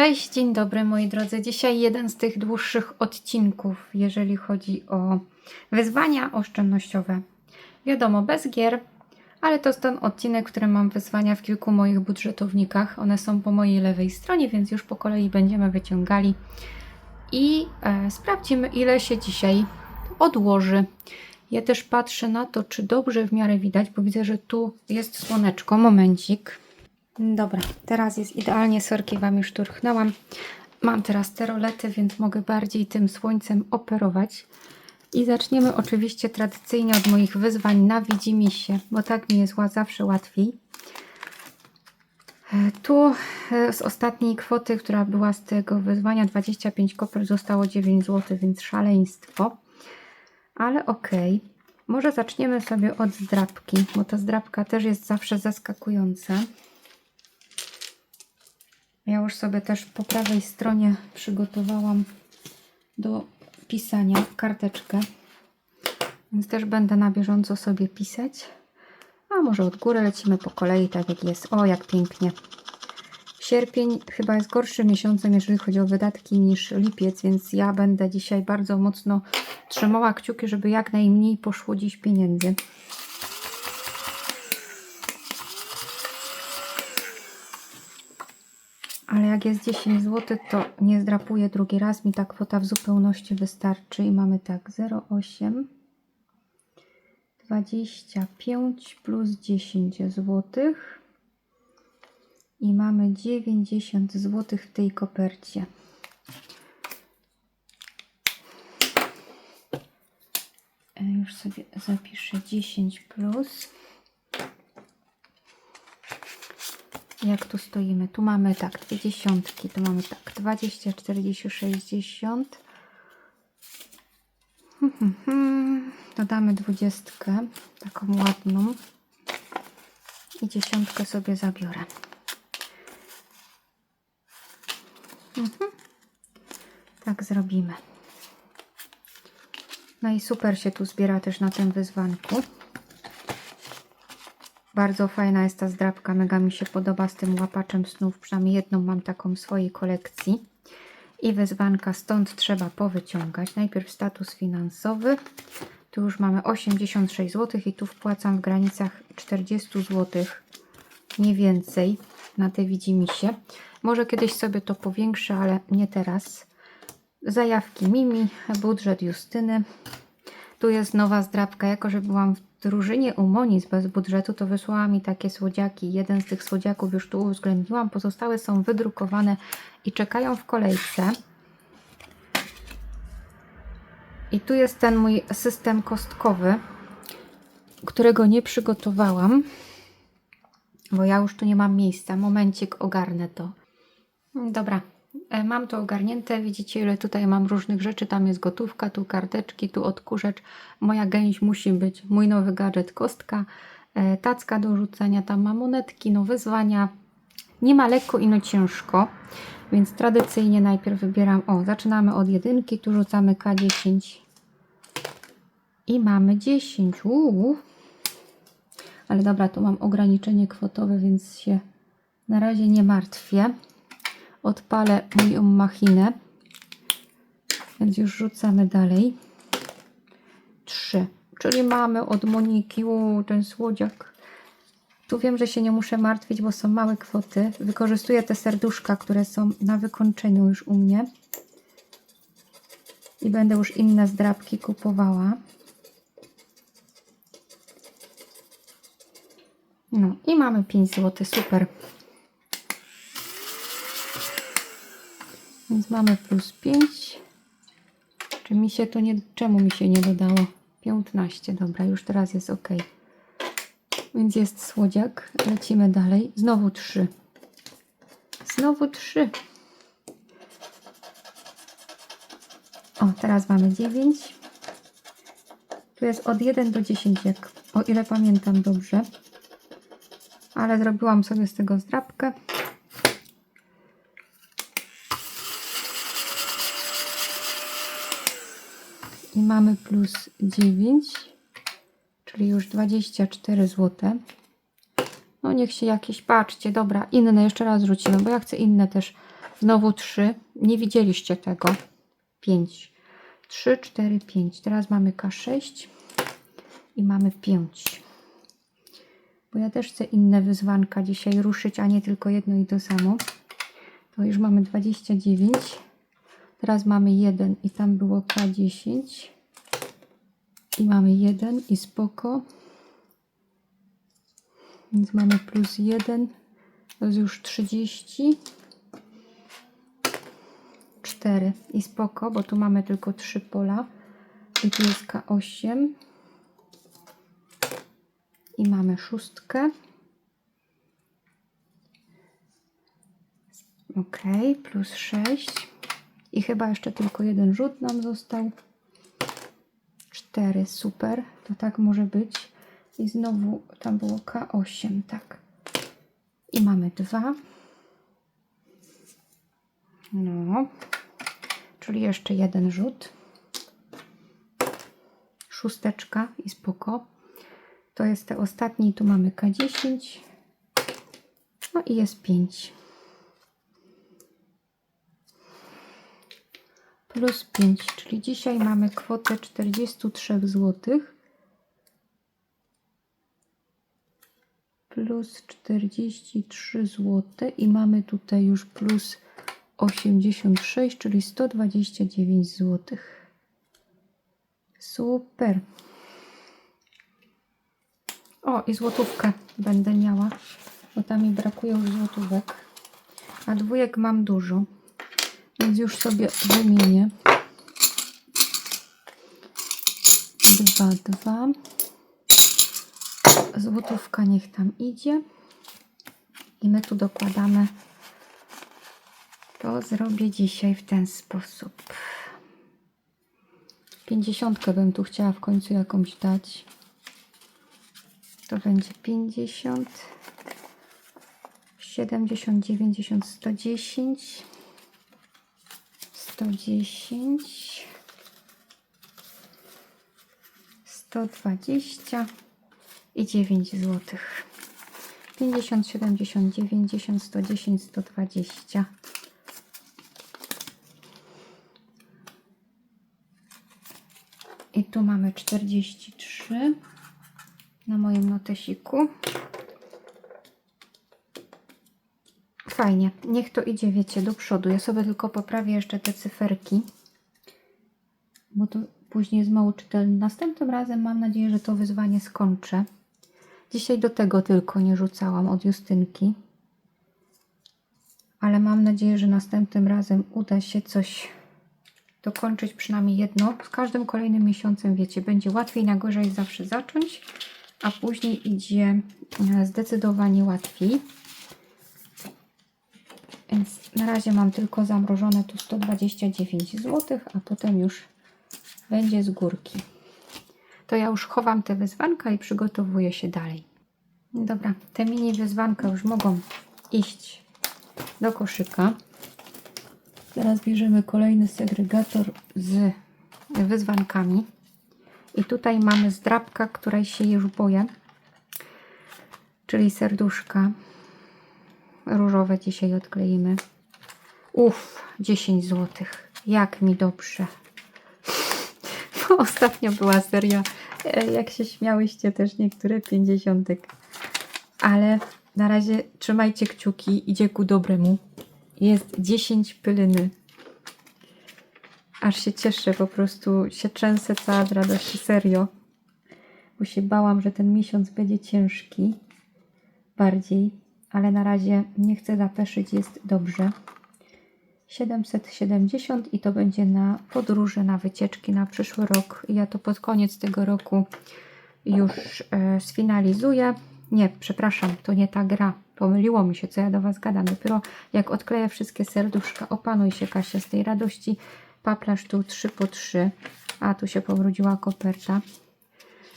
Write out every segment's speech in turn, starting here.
Cześć, dzień dobry moi drodzy. Dzisiaj jeden z tych dłuższych odcinków, jeżeli chodzi o wyzwania oszczędnościowe. Wiadomo, bez gier, ale to jest ten odcinek, w którym mam wyzwania w kilku moich budżetownikach. One są po mojej lewej stronie, więc już po kolei będziemy wyciągali i e, sprawdzimy, ile się dzisiaj odłoży. Ja też patrzę na to, czy dobrze w miarę widać, bo widzę, że tu jest słoneczko. Momencik. Dobra, teraz jest idealnie, sorki Wam już turchnęłam. Mam teraz te rolety, więc mogę bardziej tym słońcem operować. I zaczniemy oczywiście tradycyjnie od moich wyzwań na widzimisię, bo tak mi jest zawsze łatwiej. E, Tu e, z ostatniej kwoty, która była z tego wyzwania 25 kopert, zostało 9 zł, więc szaleństwo. Ale okej. Może zaczniemy sobie od zdrabki, bo ta zdrabka też jest zawsze zaskakująca. Ja już sobie też po prawej stronie przygotowałam do pisania karteczkę. Więc też będę na bieżąco sobie pisać. A może od góry lecimy po kolei, tak jak jest. O, jak pięknie. Sierpień chyba jest gorszym miesiącem, jeżeli chodzi o wydatki, niż lipiec, więc ja będę dzisiaj bardzo mocno trzymała kciuki, żeby jak najmniej poszło dziś pieniędzy. Ale jak jest 10 zł, to nie zdrapuję drugi raz. Mi ta kwota w zupełności wystarczy. I mamy tak 0,8 25 plus 10 zł. I mamy 90 zł w tej kopercie. E, Już sobie zapiszę 10 plus. Jak tu stoimy? Tu mamy tak, dwie dziesiątki, tu mamy tak, 20, 40, 60. Hmm, hmm, hmm. Dodamy dwudziestkę, taką ładną. I dziesiątkę sobie zabiorę. Mhm. Tak zrobimy. No i super się tu zbiera też na tym wyzwanku. Bardzo fajna jest ta zdrabka, mega mi się podoba z tym łapaczem snów. Przynajmniej jedną mam taką w swojej kolekcji. I wyzwanka stąd trzeba powyciągać. Najpierw status finansowy. Tu już mamy 86 zł i tu wpłacam w granicach 40 zł. Nie więcej na te widzimisię. Może kiedyś sobie to powiększę, ale nie teraz. Zajawki Mimi, budżet Justyny. Tu jest nowa zdrabka. Jako, że byłam w drużynie u Moniz bez budżetu, to wysłała mi takie słodziaki. Jeden z tych słodziaków już tu uwzględniłam. Pozostałe są wydrukowane i czekają w kolejce. I tu jest ten mój system kostkowy, którego nie przygotowałam, bo ja już tu nie mam miejsca. Momencik, ogarnę to. Dobra, mam to ogarnięte. Widzicie, ile tutaj mam różnych rzeczy. Tam jest gotówka, tu karteczki, tu odkurzacz. Moja gęś musi być. Mój nowy gadżet, kostka, e, tacka do rzucania. Tam ma monetki, no wyzwania. Nie ma lekko, ino ciężko. Więc tradycyjnie najpierw wybieram. O, zaczynamy od jedynki. Tu rzucamy K10. I mamy 10. Uuu. Ale dobra, tu mam ograniczenie kwotowe, więc się na razie nie martwię odpalę moją machinę. Więc już rzucamy dalej. Trzy. Czyli mamy od Moniki u, ten słodziak. Tu wiem, że się nie muszę martwić, bo są małe kwoty. Wykorzystuję te serduszka, które są na wykończeniu już u mnie. I będę już inne zdrabki kupowała. No i mamy 5 zł, super. Więc mamy plus 5. Czy mi się to nie. Czemu mi się nie dodało? 15. Dobra, już teraz jest ok. Więc jest słodziak. Lecimy dalej. Znowu 3. Znowu 3. O, teraz mamy 9. Tu jest od 1 do 10, jak, o ile pamiętam dobrze. Ale zrobiłam sobie z tego zdrabkę. Mamy plus 9, czyli już 24 zł. No niech się jakieś, patrzcie, dobra, inne jeszcze raz rzucimy, bo ja chcę inne też Znowu 3. Nie widzieliście tego. 5. 3, 4, 5. Teraz mamy K6 i mamy 5. Bo ja też chcę inne wyzwanka dzisiaj ruszyć, a nie tylko jedno i to samo. To już mamy 29. Teraz mamy 1 i tam było K10. I mamy 1 i spoko. Więc mamy plus 1. To jest już 30. 4 i spoko, bo tu mamy tylko 3 pola. I tu jest K8. I mamy szóstkę. Ok, plus 6. I chyba jeszcze tylko jeden rzut nam został. 4, super. To tak może być. I znowu tam było K8, tak. I mamy 2. No. Czyli jeszcze jeden rzut. Szósteczka i spoko. To jest te ostatni. Tu mamy K10. No i jest 5. Plus 5, czyli dzisiaj mamy kwotę 43 zł. Plus 43 zł i mamy tutaj już plus 86, czyli 129 zł. Super. O, i złotówkę będę miała, bo tam mi brakuje już złotówek. A dwójek mam dużo, więc już sobie wymienię. Dwa, dwa. Złotówka niech tam idzie. I my tu dokładamy. To zrobię dzisiaj w ten sposób. Pięćdziesiątkę bym tu chciała w końcu jakąś dać. To będzie 50, 70, 90, 110, 110, 120 i 9 zł. 50, 70, 90, 110, 120. I tu mamy 43 na moim notesiku. Fajnie, niech to idzie, wiecie, do przodu. Ja sobie tylko poprawię jeszcze te cyferki, bo to później jest mało czytelne. Następnym razem mam nadzieję, że to wyzwanie skończę. Dzisiaj do tego tylko nie rzucałam od Justynki. Ale mam nadzieję, że następnym razem uda się coś dokończyć przynajmniej jedno. Z każdym kolejnym miesiącem, wiecie, będzie łatwiej na gorzej zawsze zacząć, a później idzie e, zdecydowanie łatwiej. Na razie mam tylko zamrożone tu 129 zł, a potem już będzie z górki. To ja już chowam te wyzwanka i przygotowuję się dalej. Dobra, te mini wyzwanka już mogą iść do koszyka. Teraz bierzemy kolejny segregator z wyzwankami. I tutaj mamy zdrabka, której się już boję. Czyli serduszka. Różowe dzisiaj odkleimy. Uff, 10 zł. Jak mi dobrze. Bo ostatnio była seria, e, jak się śmiałyście też niektóre 50. Ale na razie trzymajcie kciuki, idzie ku dobremu. Jest 10 pyliny. Aż się cieszę, po prostu się trzęsę cała z radości, serio. Bo się bałam, że ten miesiąc będzie ciężki. Bardziej, ale na razie nie chcę zapeszyć, jest dobrze. 770 i to będzie na podróże, na wycieczki na przyszły rok. Ja to pod koniec tego roku już e, sfinalizuję. Nie, przepraszam, to nie ta gra. Pomyliło mi się, co ja do Was gadam. Dopiero jak odkleję wszystkie serduszka, opanuj się Kasia z tej radości. Paplasz tu 3 po 3, a tu się powróciła koperta.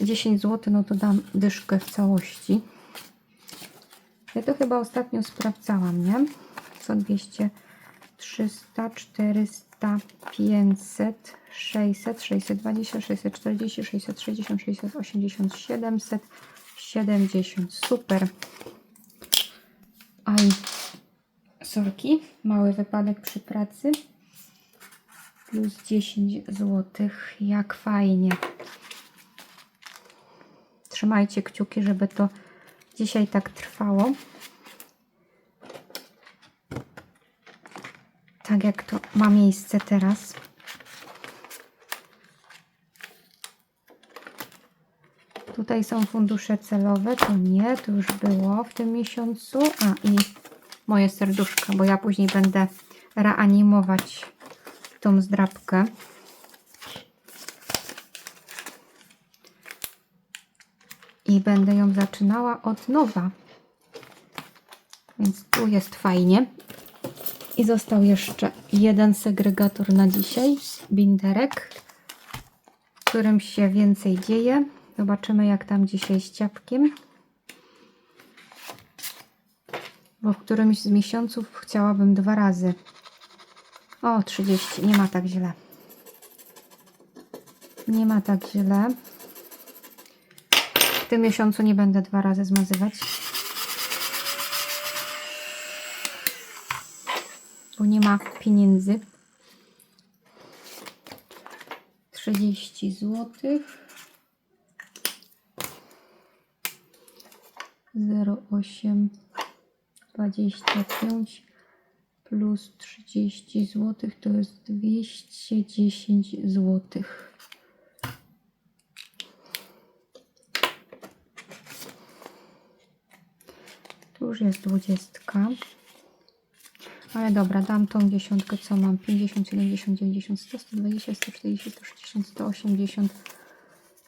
10 zł, no to dam dyszkę w całości. Ja to chyba ostatnio sprawdzałam, nie? Co 200, 300, 400, 500, 600, 620, 640, 660, 680, 700, 70. Super. Aj, sorki, mały wypadek przy pracy. Plus 10 zł. Jak fajnie. Trzymajcie kciuki, żeby to dzisiaj tak trwało. Tak jak to ma miejsce teraz. Tutaj są fundusze celowe, to nie, to już było w tym miesiącu. A i moje serduszka, bo ja później będę reanimować tą zdrabkę. I będę ją zaczynała od nowa. Więc tu jest fajnie. I został jeszcze jeden segregator na dzisiaj, binderek, w którym się więcej dzieje. Zobaczymy jak tam dzisiaj z ciapkiem. Bo w którymś z miesiąców chciałabym dwa razy. O, 30, nie ma tak źle. Nie ma tak źle. W tym miesiącu nie będę dwa razy zmazywać. Bo nie ma pieniędzy. 30 zł. 0,8 25 plus 30 zł to jest 210 zł. Tu już jest 20. Ale dobra, dam tą dziesiątkę, co mam. 50, 70, 90, 100, 120, 140, 160, 180,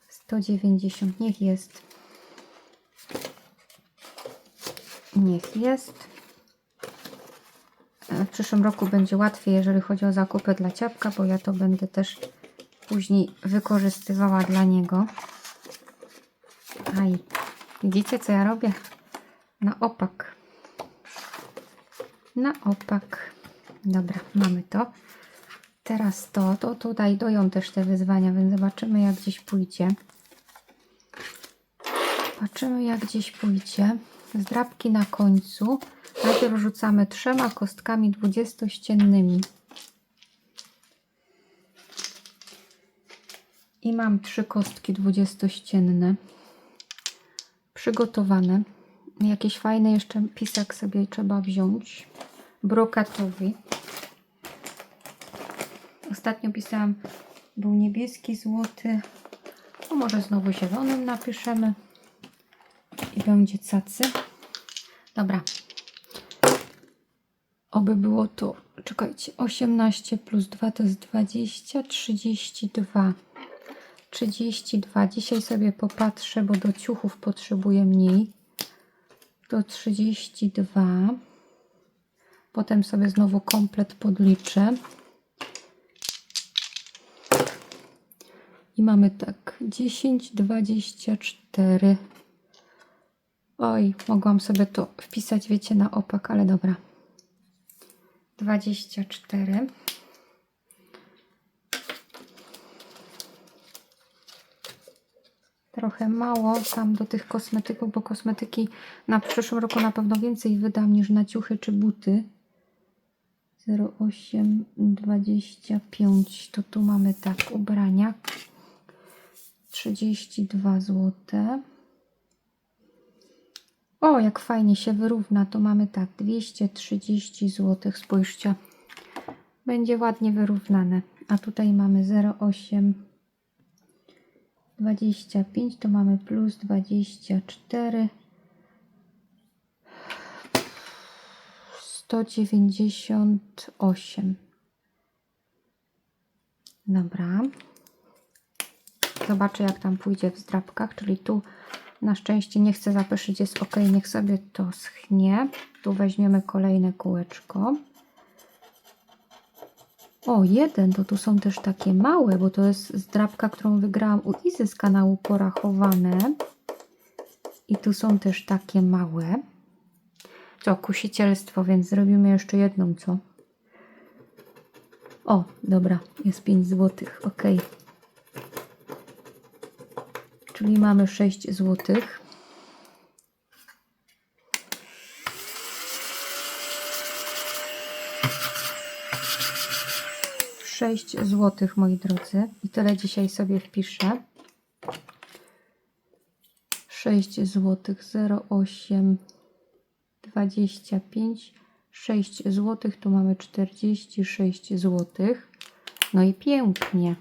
190. Niech jest. Niech jest. E, W przyszłym roku będzie łatwiej, jeżeli chodzi o zakupy dla ciapka, bo ja to będę też później wykorzystywała dla niego. Aj, widzicie co ja robię? Na opak. Na opak. Dobra, mamy to. Teraz to, to tutaj doją też te wyzwania, więc zobaczymy jak gdzieś pójdzie. Zobaczymy jak gdzieś pójdzie. Zdrabki na końcu. Najpierw rzucamy trzema kostkami dwudziestościennymi. I mam trzy kostki dwudziestościenne przygotowane. Jakiś fajny jeszcze pisak sobie trzeba wziąć. Brokatowy. Ostatnio pisałam, był niebieski, złoty. No może znowu zielonym napiszemy. I będzie cacy. Dobra. Oby było to, czekajcie, 18 plus 2 to jest 20, 32. 32. Dzisiaj sobie popatrzę, bo do ciuchów potrzebuję mniej. To 32. Potem sobie znowu komplet podliczę. I mamy tak 10, 24. Oj, mogłam sobie to wpisać, wiecie, na opak, ale dobra. 24. Trochę mało tam do tych kosmetyków, bo kosmetyki na przyszłym roku na pewno więcej wydam niż na ciuchy czy buty. 08, 25 to tu mamy tak ubrania 32 zł. O, jak fajnie się wyrówna. To mamy tak 230 zł. Spójrzcie. Będzie ładnie wyrównane. A tutaj mamy 0,8 25 to mamy plus 24 198 Dobra. Zobaczę jak tam pójdzie w zdrabkach, czyli tu na szczęście nie chcę zapeszyć, jest ok, niech sobie to schnie. Tu weźmiemy kolejne kółeczko. O, jeden, to tu są też takie małe, bo to jest zdrabka, którą wygrałam u Izy z kanału Porachowane. I tu są też takie małe co? Kusicielstwo, więc zrobimy jeszcze jedną, co? O, dobra, jest 5 zł, ok. Czyli mamy 6 złotych. Sześć złotych, moi drodzy. I tyle dzisiaj sobie wpiszę. 6 zł 08 25, 6 zł, tu mamy 46 zł. No i pięknie.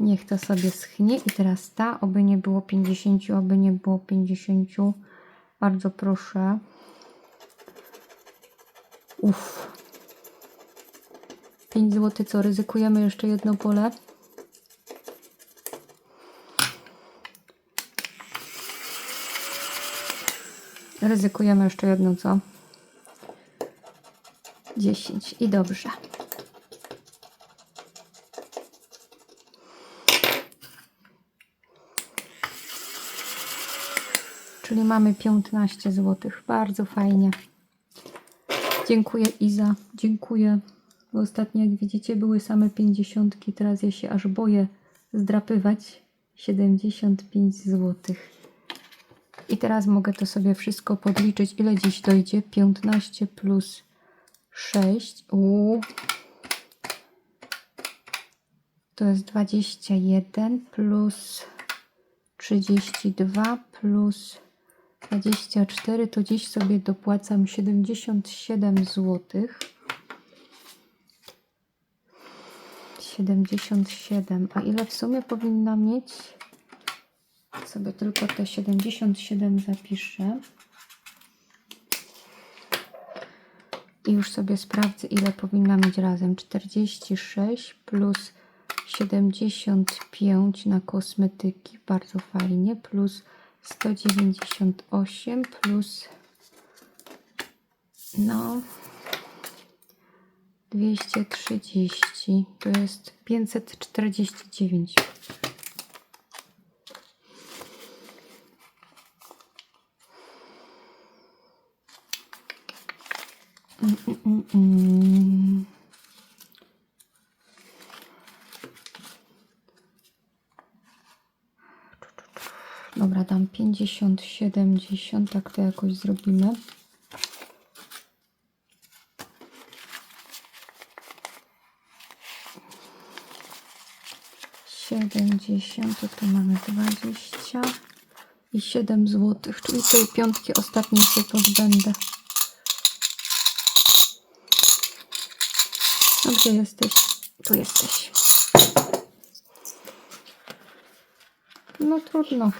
Niech to sobie schnie. I teraz ta, oby nie było 50, oby nie było 50. Bardzo proszę. Uff. 5 zł, co ryzykujemy jeszcze jedno pole? Ryzykujemy jeszcze jedno, co? 10 i dobrze. Czyli mamy 15 zł. Bardzo fajnie. Dziękuję Iza. Dziękuję. Bo ostatnio, jak widzicie, były same 50. Teraz ja się aż boję zdrapywać. 75 zł. I teraz mogę to sobie wszystko podliczyć. Ile dziś dojdzie? 15 plus 6. Uuu. To jest 21 plus 32 plus 24. To dziś sobie dopłacam 77 zł. 77. A ile w sumie powinna mieć? Sobie tylko te 77 zapiszę. I już sobie sprawdzę, ile powinna mieć razem. 46 plus 75 na kosmetyki. Bardzo fajnie. Plus 198 plus no 230 to jest 549. Dobra, dam 50, 70, tak to jakoś zrobimy. Siedemdziesiąt, tu mamy dwadzieścia i siedem złotych, czyli tej piątki ostatniej się pozbędę. Gdzie jesteś? Tu jesteś. No trudno.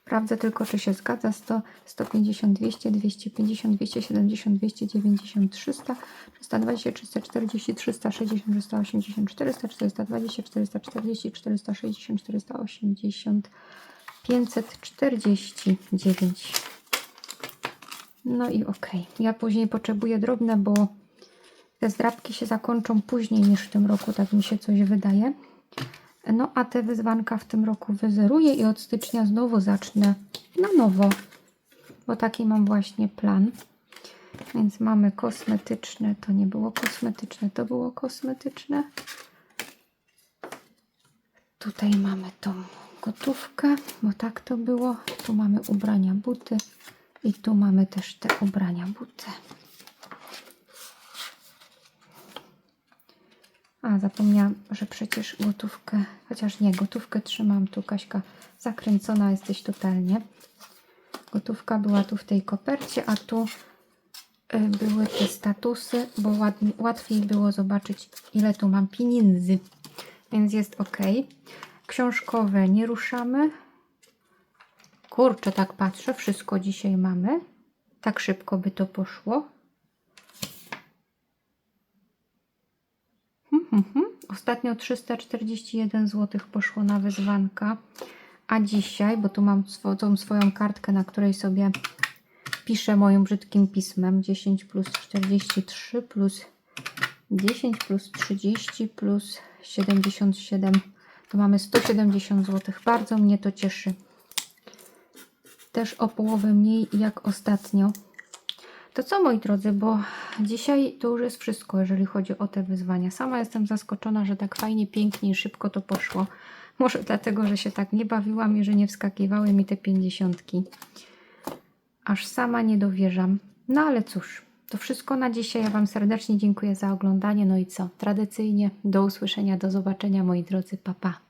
Sprawdzę tylko, czy się zgadza. 100, 150, 200, 250, 270, 290, 300, 320, 340, 360, 380, 400, 420, 440, 460, 480, 549. No i ok. Ja później potrzebuję drobne, bo te zdrabki się zakończą później niż w tym roku, tak mi się coś wydaje. No a te wyzwanka w tym roku wyzeruję i od stycznia znowu zacznę na nowo, bo taki mam właśnie plan. Więc mamy kosmetyczne, to nie było kosmetyczne, to było kosmetyczne. Tutaj mamy tą gotówkę, bo tak to było. Tu mamy ubrania, buty i tu mamy też te ubrania, buty. A, zapomniałam, że przecież gotówkę, chociaż nie, gotówkę trzymam tu, Kaśka, zakręcona jesteś totalnie. Gotówka była tu w tej kopercie, a tu y, były te statusy, bo łatwiej było zobaczyć, ile tu mam pieniędzy, więc jest ok. Książkowe nie ruszamy. Kurczę, tak patrzę, wszystko dzisiaj mamy. Tak szybko by to poszło. Mhm. Ostatnio 341 zł poszło na wyzwanka, a dzisiaj, bo tu mam swo tą swoją kartkę, na której sobie piszę moim brzydkim pismem 10 plus 43 plus 10 plus 30 plus 77 to mamy 170 zł. Bardzo mnie to cieszy. Też o połowę mniej jak ostatnio. To co moi drodzy, bo dzisiaj to już jest wszystko, jeżeli chodzi o te wyzwania. Sama jestem zaskoczona, że tak fajnie, pięknie i szybko to poszło. Może dlatego, że się tak nie bawiłam i że nie wskakiwały mi te pięćdziesiątki. Aż sama nie dowierzam. No ale cóż, To wszystko na dzisiaj. Ja Wam serdecznie dziękuję za oglądanie. No i co? Tradycyjnie do usłyszenia, do zobaczenia moi drodzy. Pa pa.